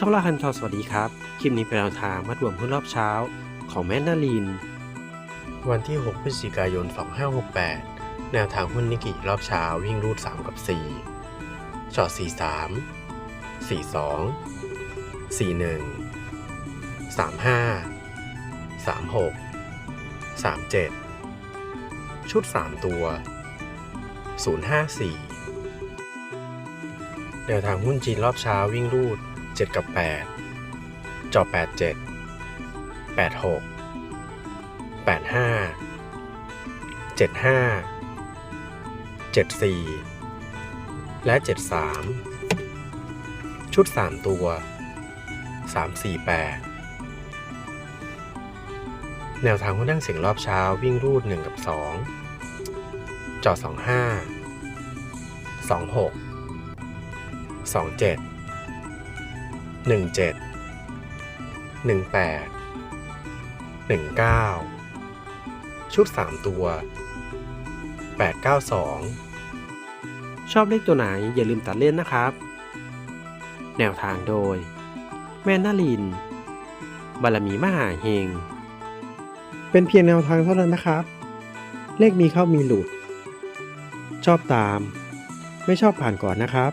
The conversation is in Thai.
ช่องล่าคันทอสวัสดีครับ คลิปนี้เป็นแนวทางมัดรวมหุ้นรอบเช้า ของแมนนาลิน วันที่ 6 พฤศจิกายน 2568 แนวทางหุ้นนิกิรอบเช้าวิ่งรูด 3 กับ 4ช็อต43 42 41 35 36 37 ชุด 3 ตัว 054 แนวทางหุ้นจีนรอบเช้าวิ่งรูด 7 กับ 8 จอ 87 86 85 75 74 และ 73 ชุด 3 ตัว 348 แนวทางหุ้นนั่งเสียงรอบเช้าวิ่งรูด 1 กับ 2 จอ 25 26ส องเจ็ดหนึ่งเจ็ดหนึ่งแปดหนึ่งเก้าชุดสามตัวแปดเก้าสองชอบเลขตัวไหนอย่าลืมตัดเล่นนะครับ แนวทางโดย แม่นาลิน บารมีมหาเฮง เป็นเพียงแนวทางเท่านั้นนะครับ เลขมีเข้ามีหลุด ชอบตาม ไม่ชอบผ่านก่อนนะครับ